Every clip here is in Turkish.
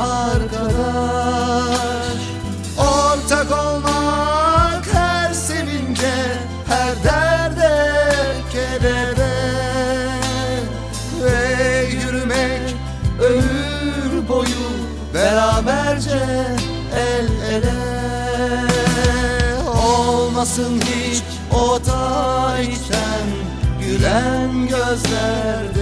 arkadaş. Ortak olmak her sevince her derde kedere Ve yürümek ömür boyu beraberce el ele. Olmasın hiç o içten gülen gözlerde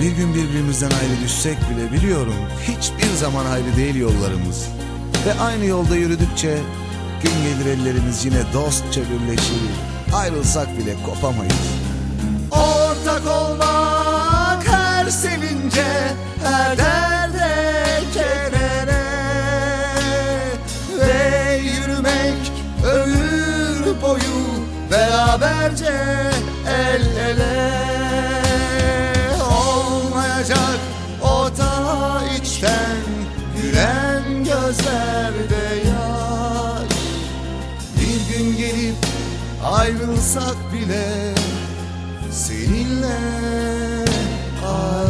bir gün birbirimizden ayrı düşsek bile biliyorum hiçbir zaman ayrı değil yollarımız. Ve aynı yolda yürüdükçe gün gelir ellerimiz yine dostça birleşir. Ayrılsak bile kopamayız. Ortak olmak her sevince her derde kedere Ve yürümek ömür boyu beraberce el ele Olmayacak o ta içten gülen gözlerde yaş Bir gün gelip ayrılsak bile seninle arkadaş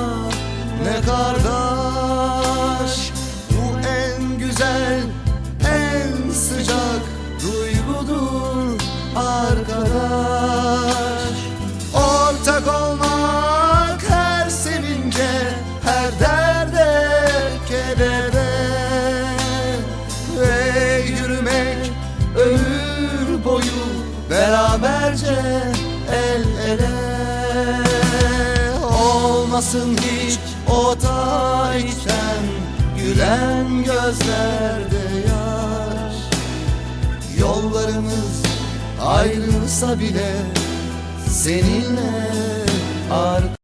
beraberce el ele. Olmasın hiç o ta içten gülen gözlerde yaş. Yollarımız ayrılsa bile seninle arkadaş